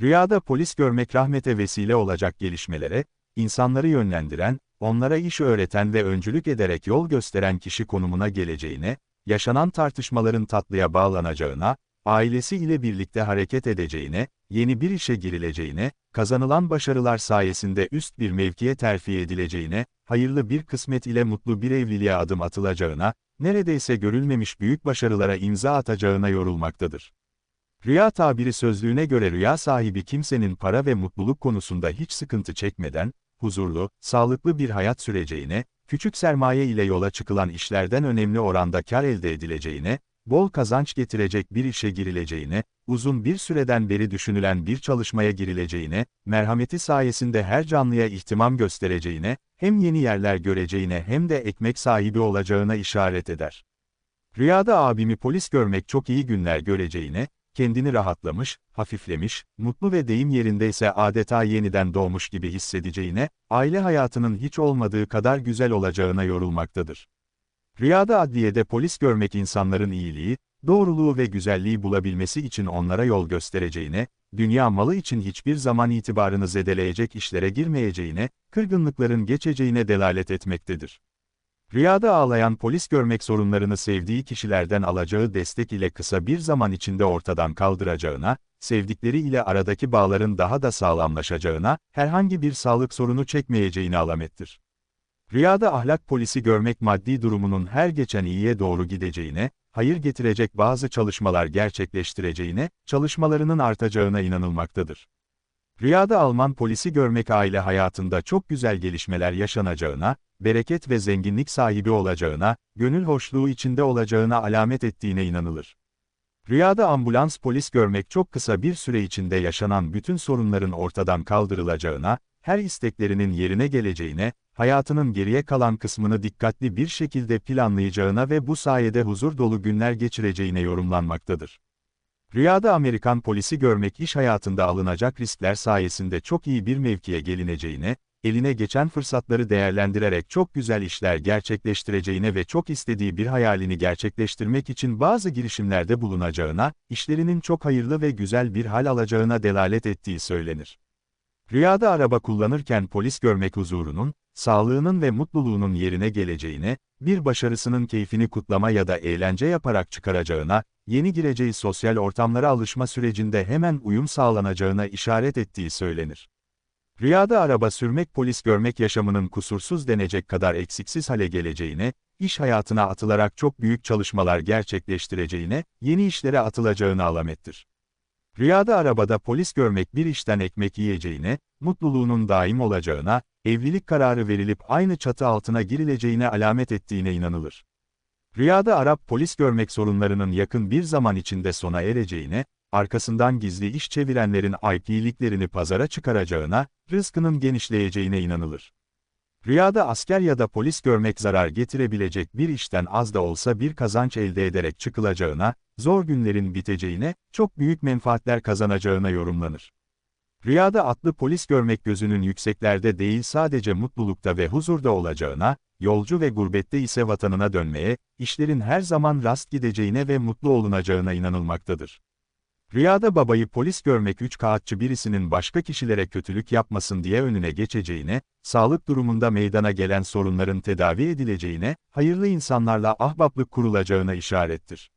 Rüyada polis görmek rahmete vesile olacak gelişmelere, insanları yönlendiren, onlara iş öğreten ve öncülük ederek yol gösteren kişi konumuna geleceğine, yaşanan tartışmaların tatlıya bağlanacağına, ailesi ile birlikte hareket edeceğine, yeni bir işe girileceğine, kazanılan başarılar sayesinde üst bir mevkiye terfi edileceğine, hayırlı bir kısmet ile mutlu bir evliliğe adım atılacağına, neredeyse görülmemiş büyük başarılara imza atacağına yorulmaktadır. Rüya tabiri sözlüğüne göre rüya sahibi kimsenin para ve mutluluk konusunda hiç sıkıntı çekmeden, huzurlu, sağlıklı bir hayat süreceğine, küçük sermaye ile yola çıkılan işlerden önemli oranda kar elde edileceğine, bol kazanç getirecek bir işe girileceğine, uzun bir süreden beri düşünülen bir çalışmaya girileceğine, merhameti sayesinde her canlıya ihtimam göstereceğine, hem yeni yerler göreceğine hem de ekmek sahibi olacağına işaret eder. Rüyada abimi polis görmek çok iyi günler göreceğine, kendini rahatlamış, hafiflemiş, mutlu ve deyim yerindeyse adeta yeniden doğmuş gibi hissedeceğine, aile hayatının hiç olmadığı kadar güzel olacağına yorulmaktadır. Rüyada adliyede polis görmek insanların iyiliği, doğruluğu ve güzelliği bulabilmesi için onlara yol göstereceğine, dünya malı için hiçbir zaman itibarını zedeleyecek işlere girmeyeceğine, kırgınlıkların geçeceğine delalet etmektedir. Rüyada ağlayan polis görmek sorunlarını sevdiği kişilerden alacağı destek ile kısa bir zaman içinde ortadan kaldıracağına, sevdikleri ile aradaki bağların daha da sağlamlaşacağına, herhangi bir sağlık sorunu çekmeyeceğine alamettir. Rüyada ahlak polisi görmek maddi durumunun her geçen iyiye doğru gideceğine, hayır getirecek bazı çalışmalar gerçekleştireceğine, çalışmalarının artacağına inanılmaktadır. Rüyada Alman polisi görmek aile hayatında çok güzel gelişmeler yaşanacağına, bereket ve zenginlik sahibi olacağına, gönül hoşluğu içinde olacağına alamet ettiğine inanılır. Rüyada ambulans polis görmek çok kısa bir süre içinde yaşanan bütün sorunların ortadan kaldırılacağına, her isteklerinin yerine geleceğine, hayatının geriye kalan kısmını dikkatli bir şekilde planlayacağına ve bu sayede huzur dolu günler geçireceğine yorumlanmaktadır. Rüyada Amerikan polisi görmek iş hayatında alınacak riskler sayesinde çok iyi bir mevkiye gelineceğine, eline geçen fırsatları değerlendirerek çok güzel işler gerçekleştireceğine ve çok istediği bir hayalini gerçekleştirmek için bazı girişimlerde bulunacağına, işlerinin çok hayırlı ve güzel bir hal alacağına delalet ettiği söylenir. Rüyada araba kullanırken polis görmek huzurunun, sağlığının ve mutluluğunun yerine geleceğine, bir başarısının keyfini kutlama ya da eğlence yaparak çıkaracağına, yeni gireceği sosyal ortamlara alışma sürecinde hemen uyum sağlanacağına işaret ettiği söylenir. Rüyada araba sürmek polis görmek yaşamının kusursuz denecek kadar eksiksiz hale geleceğine, iş hayatına atılarak çok büyük çalışmalar gerçekleştireceğine, yeni işlere atılacağını alamettir. Rüyada arabada polis görmek bir işten ekmek yiyeceğine, mutluluğunun daim olacağına, evlilik kararı verilip aynı çatı altına girileceğine alamet ettiğine inanılır. Rüyada Arap polis görmek sorunlarının yakın bir zaman içinde sona ereceğine, arkasından gizli iş çevirenlerin IP'liklerini pazara çıkaracağına, rızkının genişleyeceğine inanılır. Rüyada asker ya da polis görmek zarar getirebilecek bir işten az da olsa bir kazanç elde ederek çıkılacağına, zor günlerin biteceğine, çok büyük menfaatler kazanacağına yorumlanır. Rüyada atlı polis görmek gözünün yükseklerde değil sadece mutlulukta ve huzurda olacağına, yolcu ve gurbette ise vatanına dönmeye, işlerin her zaman rast gideceğine ve mutlu olunacağına inanılmaktadır. Rüyada babayı polis görmek üç kağıtçı birisinin başka kişilere kötülük yapmasın diye önüne geçeceğine, sağlık durumunda meydana gelen sorunların tedavi edileceğine, hayırlı insanlarla ahbaplık kurulacağına işarettir.